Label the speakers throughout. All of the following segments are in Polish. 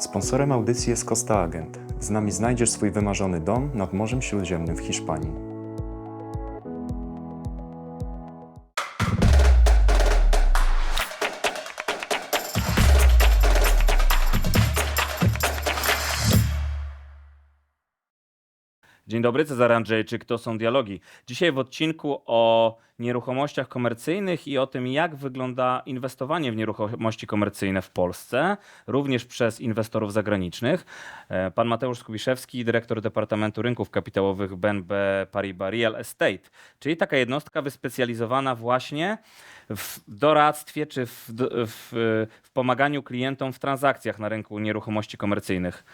Speaker 1: Sponsorem audycji jest Costa Agent. Z nami znajdziesz swój wymarzony dom nad Morzem Śródziemnym w Hiszpanii.
Speaker 2: Dzień dobry, Cezary Andrzejczyk, to są dialogi. Dzisiaj w odcinku o nieruchomościach komercyjnych i o tym, jak wygląda inwestowanie w nieruchomości komercyjne w Polsce, również przez inwestorów zagranicznych. E, Pan Mateusz Skubiszewski, dyrektor Departamentu Rynków Kapitałowych BNB Paribas Real Estate, czyli taka jednostka wyspecjalizowana właśnie w doradztwie czy w, w, w pomaganiu klientom w transakcjach na rynku nieruchomości komercyjnych.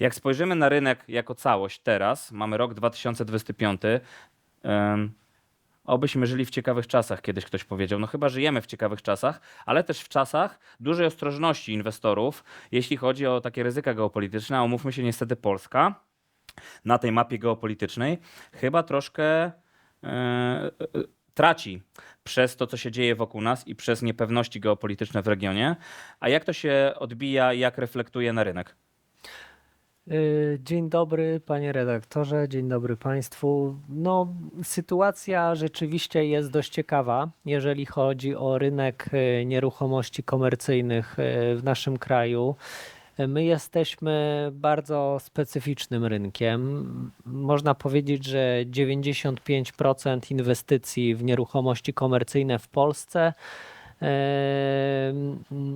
Speaker 2: Jak spojrzymy na rynek jako całość teraz, mamy rok 2025, em, obyśmy żyli w ciekawych czasach, kiedyś ktoś powiedział. No chyba żyjemy w ciekawych czasach, ale też w czasach dużej ostrożności inwestorów, jeśli chodzi o takie ryzyka geopolityczne. A umówmy się, niestety Polska na tej mapie geopolitycznej chyba troszkę e, traci przez to, co się dzieje wokół nas i przez niepewności geopolityczne w regionie. A jak to się odbija, jak reflektuje na rynek?
Speaker 3: Y, Dzień dobry, panie redaktorze, dzień dobry państwu. No, sytuacja rzeczywiście jest dość ciekawa, jeżeli chodzi o rynek y, nieruchomości komercyjnych y, w naszym kraju. My jesteśmy bardzo specyficznym rynkiem. Można powiedzieć, że 95% inwestycji w nieruchomości komercyjne w Polsce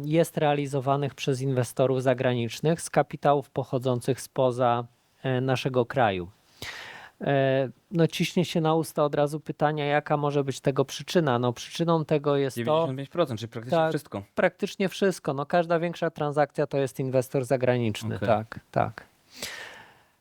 Speaker 3: jest realizowanych przez inwestorów zagranicznych z kapitałów pochodzących spoza e, naszego kraju. E, No ciśnie się na usta od razu pytania, jaka może być tego przyczyna. No przyczyną tego jest to
Speaker 2: 95%, czyli praktycznie
Speaker 3: Tak.
Speaker 2: wszystko.
Speaker 3: praktycznie wszystko. No każda większa transakcja to jest inwestor zagraniczny.
Speaker 2: Okej.
Speaker 3: Tak, tak.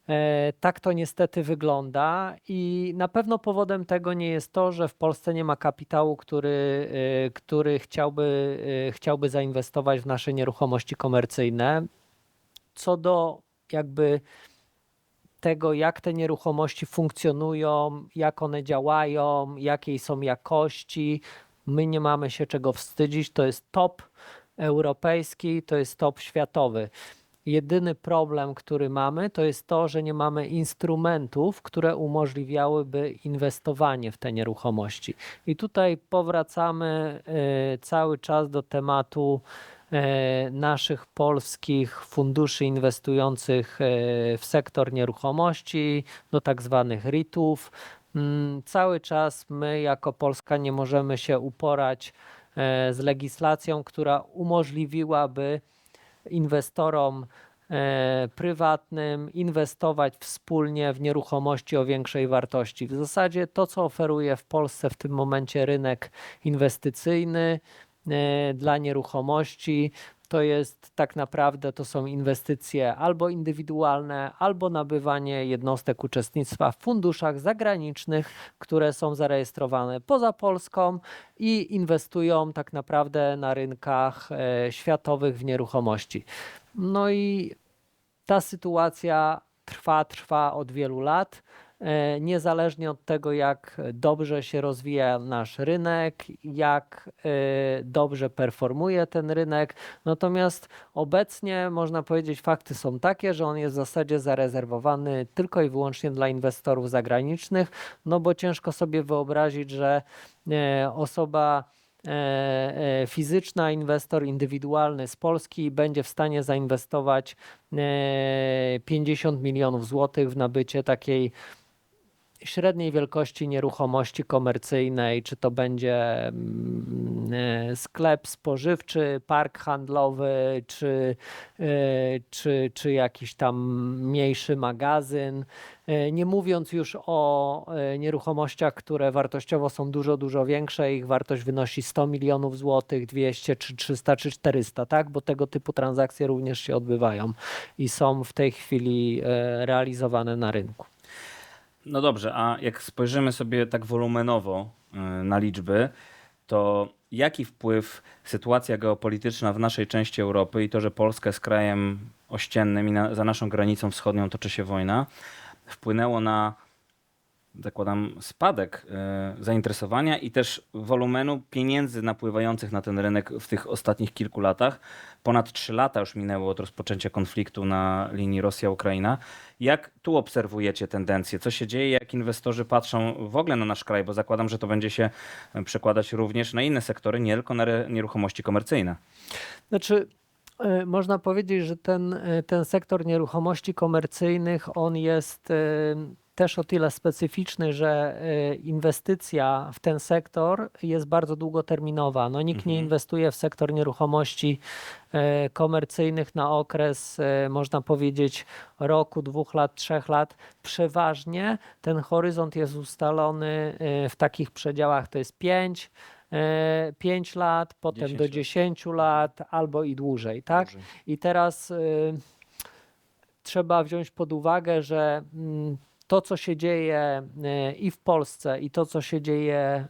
Speaker 3: E, tak to niestety wygląda i na pewno powodem tego nie jest to, że w Polsce nie ma kapitału, który, e, który chciałby, e, chciałby zainwestować w nasze nieruchomości komercyjne. Co do jakby tego, jak te nieruchomości funkcjonują, jak one działają, jakiej są jakości, my nie mamy się czego wstydzić. To jest top europejski, to jest top światowy. Jedyny problem, który mamy, to jest to, że nie mamy instrumentów, które umożliwiałyby inwestowanie w te nieruchomości. I tutaj powracamy e, cały czas do tematu e, naszych polskich funduszy inwestujących e, w sektor nieruchomości, do tak zwanych REIT-ów. Mm, Cały czas my jako Polska nie możemy się uporać z legislacją, która umożliwiłaby inwestorom e, prywatnym inwestować wspólnie w nieruchomości o większej wartości. W zasadzie to, co oferuje w Polsce w tym momencie rynek inwestycyjny e, dla nieruchomości, to jest tak naprawdę to są inwestycje albo indywidualne, albo nabywanie jednostek uczestnictwa w funduszach zagranicznych, które są zarejestrowane poza Polską i inwestują tak naprawdę na rynkach e, światowych w nieruchomości. No i ta sytuacja trwa, trwa od wielu lat. E, Niezależnie od tego, jak dobrze się rozwija nasz rynek, jak e, dobrze performuje ten rynek. Natomiast obecnie można powiedzieć, fakty są takie, że on jest w zasadzie zarezerwowany tylko i wyłącznie dla inwestorów zagranicznych, no bo ciężko sobie wyobrazić, że e, osoba fizyczna, inwestor indywidualny z Polski będzie w stanie zainwestować e, 50 milionów złotych w nabycie takiej średniej wielkości nieruchomości komercyjnej, czy to będzie mm, e, sklep spożywczy, park handlowy, czy, e, czy, czy jakiś tam mniejszy magazyn. E, Nie mówiąc już o nieruchomościach, które wartościowo są dużo, dużo większe, ich wartość wynosi 100 milionów złotych, 200 czy 300 czy 400, tak? Bo tego typu transakcje również się odbywają i są w tej chwili realizowane na rynku.
Speaker 2: No dobrze, a jak spojrzymy sobie tak wolumenowo y, na liczby, to jaki wpływ sytuacja geopolityczna w naszej części Europy i to, że Polska jest krajem ościennym i na, za naszą granicą wschodnią toczy się wojna, wpłynęło na zakładam, spadek e, zainteresowania i też wolumenu pieniędzy napływających na ten rynek w tych ostatnich kilku latach. Ponad 3 lata już minęło od rozpoczęcia konfliktu na linii Rosja-Ukraina. Jak tu obserwujecie tendencje? Co się dzieje, jak inwestorzy patrzą w ogóle na nasz kraj? Bo zakładam, że to będzie się e, przekładać również na inne sektory, nie tylko na nieruchomości komercyjne.
Speaker 3: Znaczy, e, można powiedzieć, że ten, ten sektor nieruchomości komercyjnych, on jest też o tyle specyficzny, że e, inwestycja w ten sektor jest bardzo długoterminowa. No, nikt nie
Speaker 2: Mhm.
Speaker 3: inwestuje w sektor nieruchomości e, komercyjnych na okres, e, można powiedzieć, roku, dwóch lat, trzech lat. Przeważnie ten horyzont jest ustalony w takich przedziałach, to jest pięć, e, 5 lat, potem
Speaker 2: 10
Speaker 3: do
Speaker 2: lat.
Speaker 3: 10 lat albo i dłużej, tak?
Speaker 2: Dłużej.
Speaker 3: I teraz y, trzeba wziąć pod uwagę, że mm, to, co się dzieje y, i w Polsce, i to, co się dzieje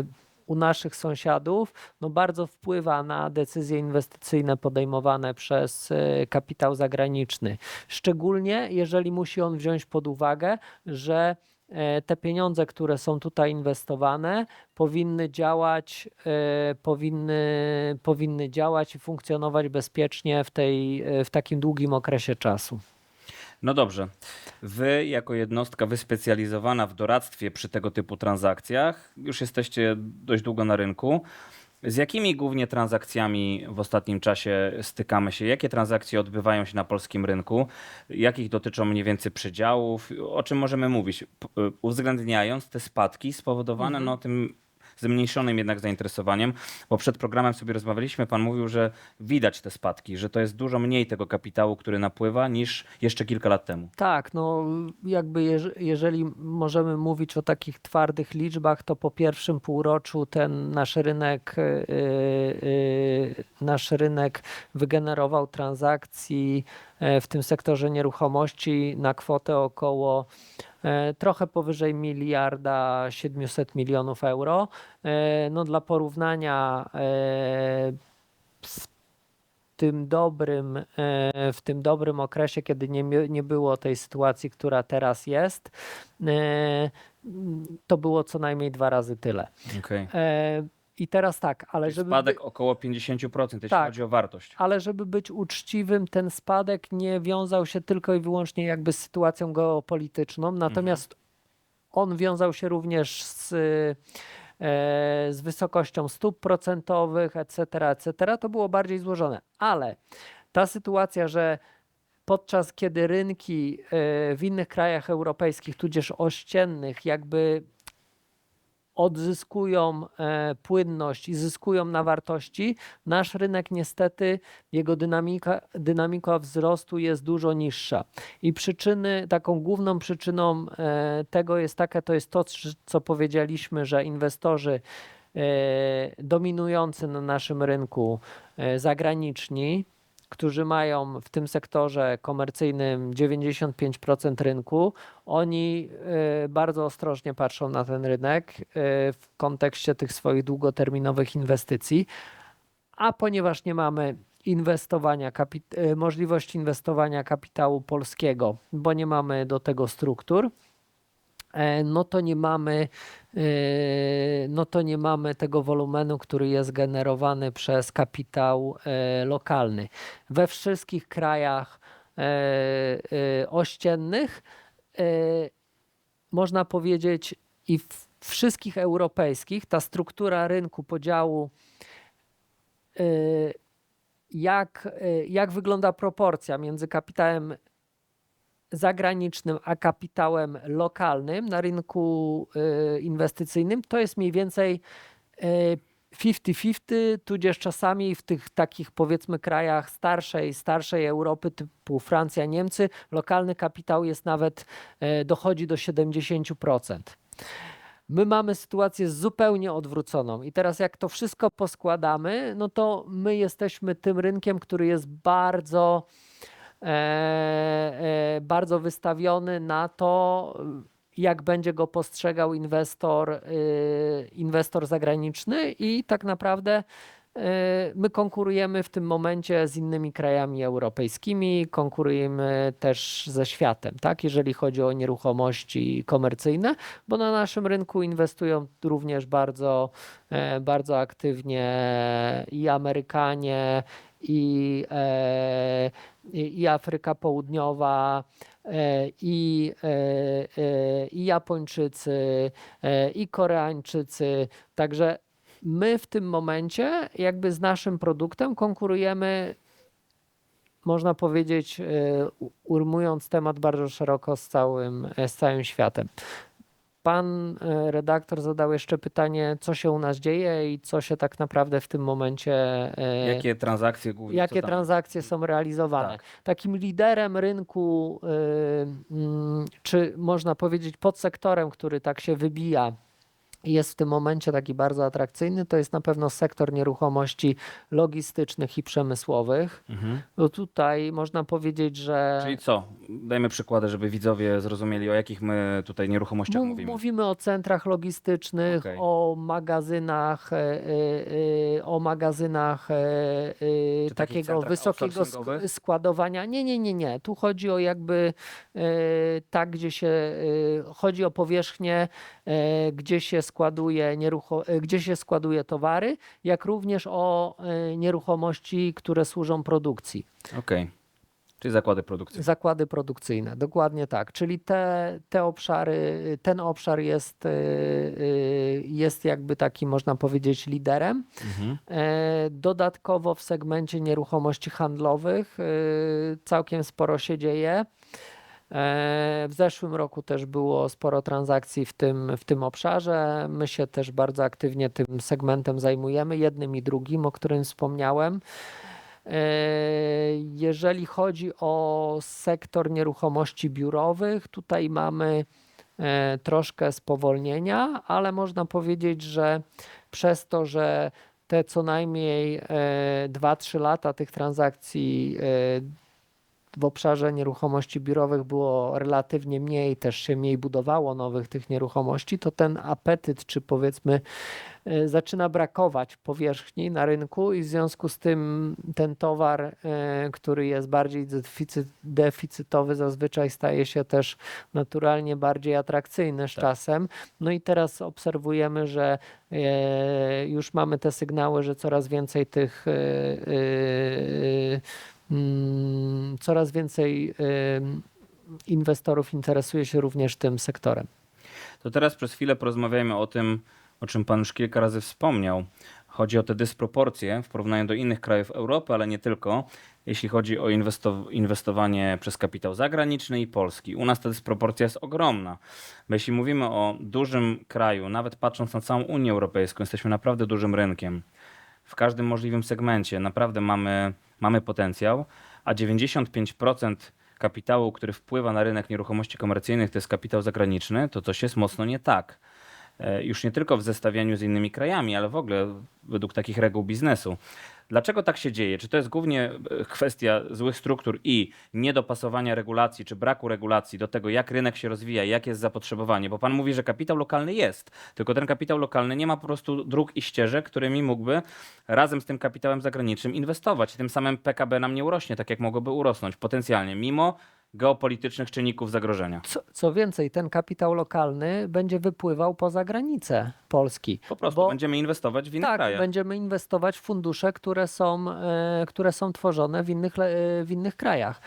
Speaker 3: y, u naszych sąsiadów, no bardzo wpływa na decyzje inwestycyjne podejmowane przez y, kapitał zagraniczny. Szczególnie jeżeli musi on wziąć pod uwagę, że e, te pieniądze, które są tutaj inwestowane, powinny działać, e, powinny, powinny działać i funkcjonować bezpiecznie w, tej, e, w takim długim okresie czasu.
Speaker 2: No dobrze. Wy, jako jednostka wyspecjalizowana w doradztwie przy tego typu transakcjach, już jesteście dość długo na rynku. Z jakimi głównie transakcjami w ostatnim czasie stykamy się? Jakie transakcje odbywają się na polskim rynku? Jakich dotyczą mniej więcej przedziałów? O czym możemy mówić? P- Uwzględniając te spadki spowodowane no, tym zmniejszonym jednak zainteresowaniem, bo przed programem sobie rozmawialiśmy, pan mówił, że widać te spadki, że to jest dużo mniej tego kapitału, który napływa niż jeszcze kilka lat temu.
Speaker 3: Tak, no jakby jeż- jeżeli możemy mówić o takich twardych liczbach, to po pierwszym półroczu ten nasz rynek, y, y, nasz rynek wygenerował transakcji w tym sektorze nieruchomości na kwotę około e, trochę powyżej miliarda 700 milionów euro. E, No dla porównania e, z tym dobrym, e, w tym dobrym okresie, kiedy nie, nie było tej sytuacji, która teraz jest, e, to było co najmniej dwa razy tyle.
Speaker 2: Okay.
Speaker 3: I teraz tak, ale żeby,
Speaker 2: Spadek
Speaker 3: by,
Speaker 2: około 50%, jeśli
Speaker 3: Tak.
Speaker 2: chodzi o wartość.
Speaker 3: ale żeby być uczciwym, ten spadek nie wiązał się tylko i wyłącznie jakby z sytuacją geopolityczną, natomiast on wiązał się również z, e, z wysokością stóp procentowych, etc., etc. To było bardziej złożone, ale ta sytuacja, że podczas kiedy rynki e, w innych krajach europejskich, tudzież ościennych, jakby odzyskują e, płynność i zyskują na wartości, nasz rynek niestety, jego dynamika, dynamika wzrostu jest dużo niższa. I przyczyny, taką główną przyczyną e, tego jest taka, to jest to, co powiedzieliśmy, że inwestorzy e, dominujący na naszym rynku, zagraniczni, którzy mają w tym sektorze komercyjnym 95% rynku, oni e, bardzo ostrożnie patrzą na ten rynek e, w kontekście tych swoich długoterminowych inwestycji, a ponieważ nie mamy inwestowania, e, możliwości inwestowania kapitału polskiego, bo nie mamy do tego struktur, no to nie mamy, e, no to nie mamy tego wolumenu, który jest generowany przez kapitał e, lokalny. We wszystkich krajach e, e, ościennych e, można powiedzieć i w wszystkich europejskich ta struktura rynku podziału jak, jak wygląda proporcja między kapitałem zagranicznym a kapitałem lokalnym na rynku y, inwestycyjnym, to jest mniej więcej y, 50-50, tudzież czasami w tych takich powiedzmy krajach starszej, starszej Europy typu Francja, Niemcy, lokalny kapitał jest nawet, y, dochodzi do 70%. My mamy sytuację zupełnie odwróconą. I teraz, jak to wszystko poskładamy, no to my jesteśmy tym rynkiem, który jest bardzo, bardzo wystawiony na to, jak będzie go postrzegał inwestor, y, inwestor zagraniczny, i tak naprawdę E, My konkurujemy w tym momencie z innymi krajami europejskimi, konkurujemy też ze światem, tak, jeżeli chodzi o nieruchomości komercyjne, bo na naszym rynku inwestują również bardzo, e, bardzo aktywnie i Amerykanie, i, e, i Afryka Południowa, e, i, e, i Japończycy, i Koreańczycy. Także my w tym momencie, jakby z naszym produktem, konkurujemy, można powiedzieć, ujmując temat bardzo szeroko z całym, z całym światem. Pan e, redaktor zadał jeszcze pytanie, co się u nas dzieje i co się tak naprawdę w tym momencie. e,
Speaker 2: Jakie transakcje głównie?
Speaker 3: jakie transakcje są realizowane.
Speaker 2: Tak.
Speaker 3: Takim liderem rynku, mm, czy można powiedzieć podsektorem, który tak się wybija, jest w tym momencie taki bardzo atrakcyjny, to jest na pewno sektor nieruchomości logistycznych i przemysłowych.
Speaker 2: Mhm.
Speaker 3: No tutaj można powiedzieć, że
Speaker 2: Czyli co? Dajmy przykłady, żeby widzowie zrozumieli, o jakich my tutaj nieruchomościach
Speaker 3: Mu-
Speaker 2: mówimy.
Speaker 3: Mówimy o centrach logistycznych,
Speaker 2: Okej.
Speaker 3: o magazynach, e, e, o magazynach
Speaker 2: Czy takich
Speaker 3: takiego
Speaker 2: centrach
Speaker 3: wysokiego sk- składowania. Nie, nie, nie, nie. Tu chodzi o jakby e, tak, gdzie się e, chodzi o powierzchnię, e, gdzie się składuje nierucho- e, gdzie się składuje towary, jak również o e, nieruchomości, które służą produkcji.
Speaker 2: Okej. Czyli zakłady produkcyjne.
Speaker 3: Zakłady produkcyjne, dokładnie tak. Czyli te, te obszary, ten obszar jest, y, jest jakby taki, można powiedzieć, liderem.
Speaker 2: Mhm.
Speaker 3: E, Dodatkowo w segmencie nieruchomości handlowych całkiem sporo się dzieje. E, W zeszłym roku też było sporo transakcji w tym, w tym obszarze. My się też bardzo aktywnie tym segmentem zajmujemy, jednym i drugim, o którym wspomniałem. E, Jeżeli chodzi o sektor nieruchomości biurowych, tutaj mamy e, troszkę spowolnienia, ale można powiedzieć, że przez to, że te co najmniej e, 2-3 lata tych transakcji w obszarze nieruchomości biurowych było relatywnie mniej, też się mniej budowało nowych tych nieruchomości, to ten apetyt, czy powiedzmy, e, zaczyna brakować powierzchni na rynku i w związku z tym ten towar, e, który jest bardziej deficyt, deficytowy, zazwyczaj staje się też naturalnie bardziej atrakcyjny z
Speaker 2: Tak.
Speaker 3: czasem. No i teraz obserwujemy, że e, już mamy te sygnały, że coraz więcej tych coraz więcej inwestorów interesuje się również tym sektorem.
Speaker 2: To teraz przez chwilę porozmawiajmy o tym, o czym Pan już kilka razy wspomniał. Chodzi o te dysproporcje w porównaniu do innych krajów Europy, ale nie tylko, jeśli chodzi o inwesto- inwestowanie przez kapitał zagraniczny i polski. U nas ta dysproporcja jest ogromna, bo jeśli mówimy o dużym kraju, nawet patrząc na całą Unię Europejską, jesteśmy naprawdę dużym rynkiem. W każdym możliwym segmencie naprawdę mamy, mamy potencjał, a 95% kapitału, który wpływa na rynek nieruchomości komercyjnych, to jest kapitał zagraniczny, to coś jest mocno nie tak. E, Już nie tylko w zestawieniu z innymi krajami, ale w ogóle według takich reguł biznesu. Dlaczego tak się dzieje? Czy to jest głównie e, kwestia złych struktur i niedopasowania regulacji, czy braku regulacji do tego, jak rynek się rozwija, jak jest zapotrzebowanie? Bo pan mówi, że kapitał lokalny jest, tylko ten kapitał lokalny nie ma po prostu dróg i ścieżek, którymi mógłby razem z tym kapitałem zagranicznym inwestować. I tym samym PKB nam nie urośnie, tak jak mogłoby urosnąć potencjalnie, mimo geopolitycznych czynników zagrożenia.
Speaker 3: Co, co więcej, ten kapitał lokalny będzie wypływał poza granice Polski.
Speaker 2: Po prostu
Speaker 3: Bo-
Speaker 2: będziemy inwestować w innych
Speaker 3: tak,
Speaker 2: krajach.
Speaker 3: będziemy inwestować w fundusze, które są, e, które są tworzone w innych, e, w innych krajach.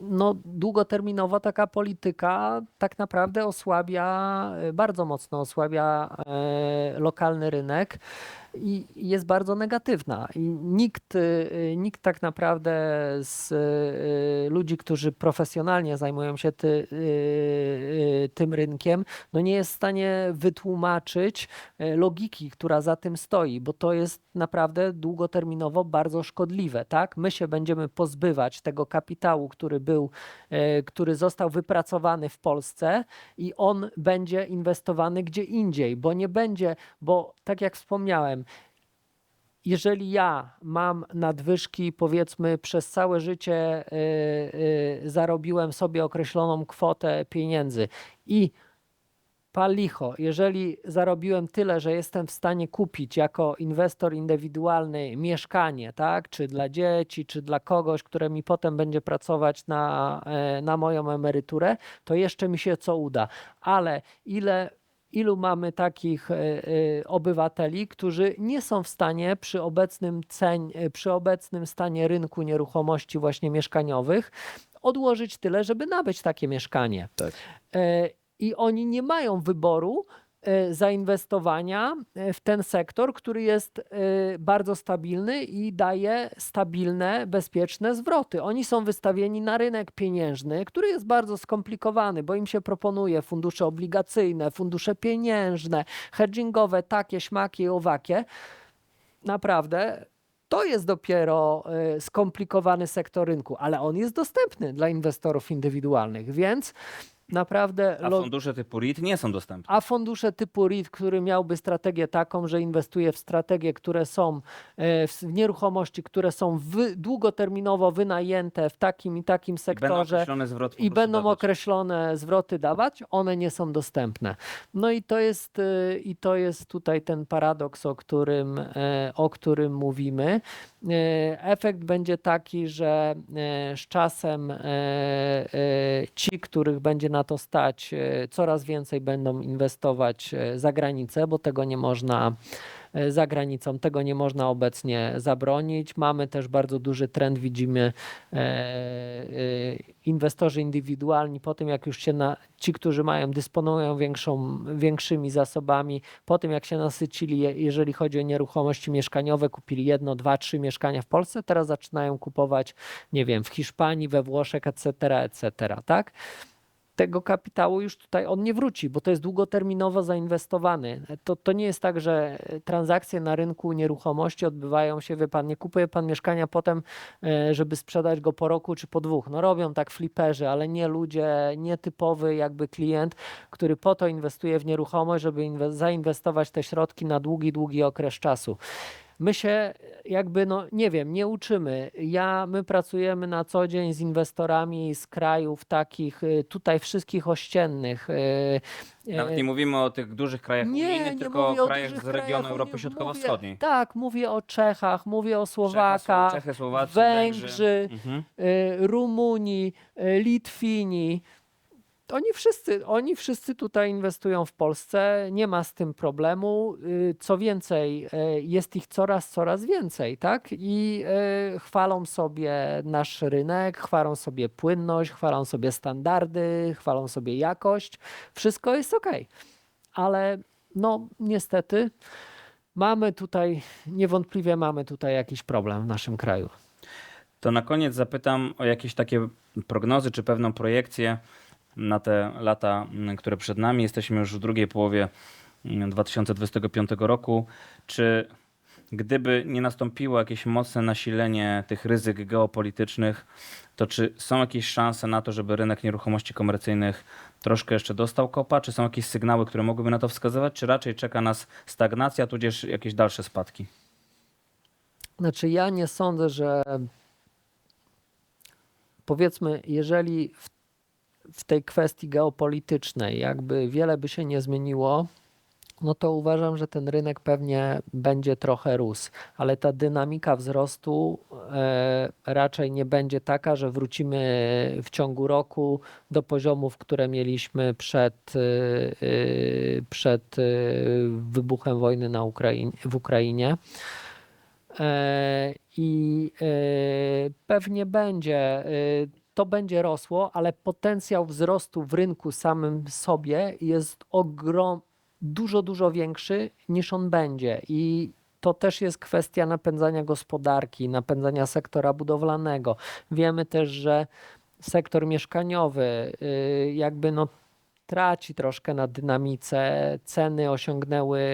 Speaker 3: No, długoterminowo taka polityka tak naprawdę osłabia, e, bardzo mocno osłabia e, lokalny rynek i jest bardzo negatywna. I nikt, e, nikt tak naprawdę z e, ludzi, którzy profesjonalnie zajmują się ty, e, tym rynkiem, no nie jest w stanie wytłumaczyć logiki, która za tym stoi, bo to jest naprawdę długoterminowo bardzo szkodliwe, tak? My się będziemy pozbywać tego kapitału, który był, który został wypracowany w Polsce i on będzie inwestowany gdzie indziej, bo nie będzie, bo tak jak wspomniałem, jeżeli ja mam nadwyżki, powiedzmy, przez całe życie y, y, zarobiłem sobie określoną kwotę pieniędzy i pal licho. Jeżeli zarobiłem tyle, że jestem w stanie kupić jako inwestor indywidualny mieszkanie, tak, czy dla dzieci, czy dla kogoś, które mi potem będzie pracować na, e, na moją emeryturę, to jeszcze mi się co uda. Ale ile ilu mamy takich e, e, obywateli, którzy nie są w stanie przy obecnym, e, przy obecnym stanie rynku nieruchomości właśnie mieszkaniowych odłożyć tyle, żeby nabyć takie mieszkanie.
Speaker 2: Tak.
Speaker 3: I oni nie mają wyboru zainwestowania e, w ten sektor, który jest e, bardzo stabilny i daje stabilne, bezpieczne zwroty. Oni są wystawieni na rynek pieniężny, który jest bardzo skomplikowany, bo im się proponuje fundusze obligacyjne, fundusze pieniężne, hedgingowe, takie, śmakie i owakie. Naprawdę to jest dopiero skomplikowany sektor rynku, ale on jest dostępny dla inwestorów indywidualnych, więc naprawdę.
Speaker 2: A
Speaker 3: lo-
Speaker 2: fundusze typu REIT nie są dostępne.
Speaker 3: a fundusze typu REIT, który miałby strategię taką, że inwestuje w strategie, które są e, w nieruchomości, które są wy, długoterminowo wynajęte w takim i takim
Speaker 2: I będą
Speaker 3: sektorze
Speaker 2: określone
Speaker 3: i będą
Speaker 2: dawać.
Speaker 3: określone zwroty dawać, one nie są dostępne. No i to jest, y, i to jest tutaj ten paradoks, o którym, e, o którym mówimy. E, Efekt będzie taki, że e, z czasem e, ci, których będzie na to stać, coraz więcej będą inwestować za granicę, bo tego nie można za granicą. Tego nie można obecnie zabronić. Mamy też bardzo duży trend, widzimy e, e, inwestorzy indywidualni po tym, jak już się na, ci, którzy mają, dysponują większą, większymi zasobami, po tym jak się nasycili, je- jeżeli chodzi o nieruchomości mieszkaniowe, kupili jedno, dwa, trzy mieszkania w Polsce, teraz zaczynają kupować, nie wiem, w Hiszpanii, we Włoszech, etc., etc., tak? Tego kapitału już tutaj on nie wróci, bo to jest długoterminowo zainwestowany. To, to nie jest tak, że transakcje na rynku nieruchomości odbywają się, wie pan, nie kupuje pan mieszkania potem, e, żeby sprzedać go po roku czy po dwóch. No robią tak fliperzy, ale nie ludzie, nietypowy jakby klient, który po to inwestuje w nieruchomość, żeby inwe- zainwestować te środki na długi, długi okres czasu. My się jakby, no nie wiem, nie uczymy. Ja, my pracujemy na co dzień z inwestorami z krajów takich, y, tutaj wszystkich ościennych. y,
Speaker 2: Nawet
Speaker 3: y,
Speaker 2: nie mówimy o tych dużych krajach unijnych, tylko
Speaker 3: mówię
Speaker 2: o krajach z regionu
Speaker 3: krajach,
Speaker 2: Europy Środkowo-Wschodniej.
Speaker 3: Tak, mówię o Czechach, mówię o Słowakach,
Speaker 2: Czechy, Słowacy,
Speaker 3: Węgrzy,
Speaker 2: Mhm.
Speaker 3: y, Rumunii, Litwini. Oni wszyscy, oni wszyscy tutaj inwestują w Polsce, nie ma z tym problemu. Y, Co więcej, y, jest ich coraz, coraz więcej, tak? I y, chwalą sobie nasz rynek, chwalą sobie płynność, chwalą sobie standardy, chwalą sobie jakość. Wszystko jest ok. Ale no niestety mamy tutaj, niewątpliwie mamy tutaj jakiś problem w naszym kraju.
Speaker 2: To na koniec zapytam o jakieś takie prognozy czy pewną projekcję na te lata, m, które przed nami. Jesteśmy już w drugiej połowie m, 2025 roku. Czy gdyby nie nastąpiło jakieś mocne nasilenie tych ryzyk geopolitycznych, to czy są jakieś szanse na to, żeby rynek nieruchomości komercyjnych troszkę jeszcze dostał kopa? Czy są jakieś sygnały, które mogłyby na to wskazywać? Czy raczej czeka nas stagnacja, tudzież jakieś dalsze spadki?
Speaker 3: Znaczy, ja nie sądzę, że powiedzmy, jeżeli w, w tej kwestii geopolitycznej jakby wiele by się nie zmieniło, no to uważam, że ten rynek pewnie będzie trochę rósł, ale ta dynamika wzrostu e, raczej nie będzie taka, że wrócimy w ciągu roku do poziomów, które mieliśmy przed, e, e, przed wybuchem wojny na Ukrainie, w Ukrainie. I pewnie będzie, to będzie rosło, ale potencjał wzrostu w rynku samym sobie jest ogrom, dużo, dużo większy niż on będzie. I to też jest kwestia napędzania gospodarki, napędzania sektora budowlanego. Wiemy też, że sektor mieszkaniowy y, jakby no traci troszkę na dynamice, ceny osiągnęły,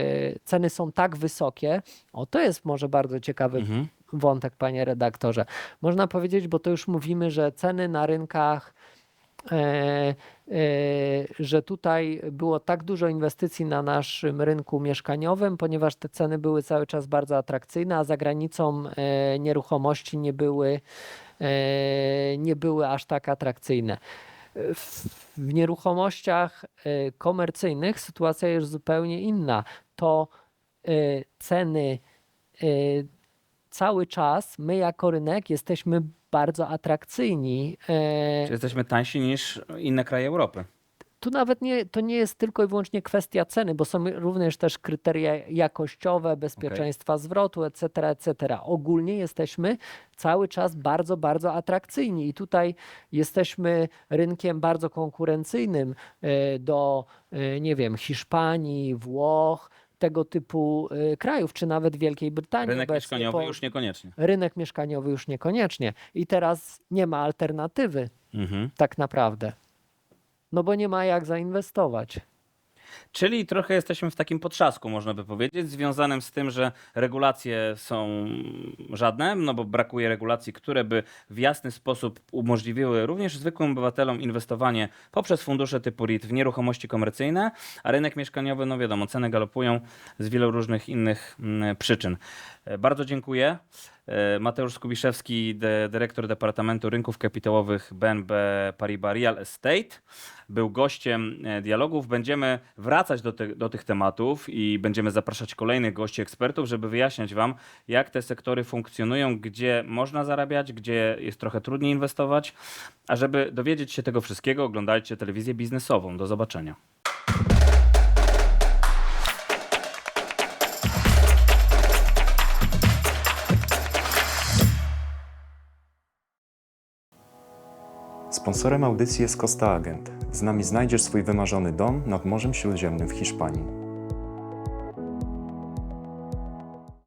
Speaker 3: ceny są tak wysokie. O, to jest może bardzo ciekawy
Speaker 2: Mhm.
Speaker 3: Wątek, panie redaktorze. Można powiedzieć, bo to już mówimy, że ceny na rynkach, e, e, że tutaj było tak dużo inwestycji na naszym rynku mieszkaniowym, ponieważ te ceny były cały czas bardzo atrakcyjne, a za granicą e, nieruchomości nie były, nie były aż tak atrakcyjne. W, nieruchomościach komercyjnych sytuacja jest zupełnie inna. To ceny cały czas, my jako rynek jesteśmy bardzo atrakcyjni. y,
Speaker 2: Czy jesteśmy tańsi niż inne kraje Europy?
Speaker 3: tu nawet nie, to nie jest tylko i wyłącznie kwestia ceny, bo są również też kryteria jakościowe, bezpieczeństwa zwrotu, etc., etc. Ogólnie jesteśmy cały czas bardzo, bardzo atrakcyjni i tutaj jesteśmy rynkiem bardzo konkurencyjnym e, do, e, nie wiem, Hiszpanii, Włoch, tego typu e, krajów, czy nawet Wielkiej Brytanii.
Speaker 2: Rynek
Speaker 3: obecnie
Speaker 2: mieszkaniowy już niekoniecznie.
Speaker 3: Rynek mieszkaniowy już niekoniecznie. I teraz nie ma alternatywy
Speaker 2: Mhm.
Speaker 3: tak naprawdę. No bo nie ma jak zainwestować.
Speaker 2: Czyli trochę jesteśmy w takim potrzasku, można by powiedzieć, związanym z tym, że regulacje są żadne, no bo brakuje regulacji, które by w jasny sposób umożliwiły również zwykłym obywatelom inwestowanie poprzez fundusze typu REIT w nieruchomości komercyjne, a rynek mieszkaniowy, no wiadomo, ceny galopują z wielu różnych innych mm, przyczyn. E, Bardzo dziękuję. Mateusz Skubiszewski, dy- dyrektor Departamentu Rynków Kapitałowych BNB Paribas Real Estate, był gościem e, dialogów. Będziemy wracać do, do tych tematów i będziemy zapraszać kolejnych gości, ekspertów, żeby wyjaśniać Wam, jak te sektory funkcjonują, gdzie można zarabiać, gdzie jest trochę trudniej inwestować. A żeby dowiedzieć się tego wszystkiego, oglądajcie telewizję biznesową. Do zobaczenia.
Speaker 1: Sponsorem audycji jest Costa Agent. Z nami znajdziesz swój wymarzony dom nad Morzem Śródziemnym w Hiszpanii.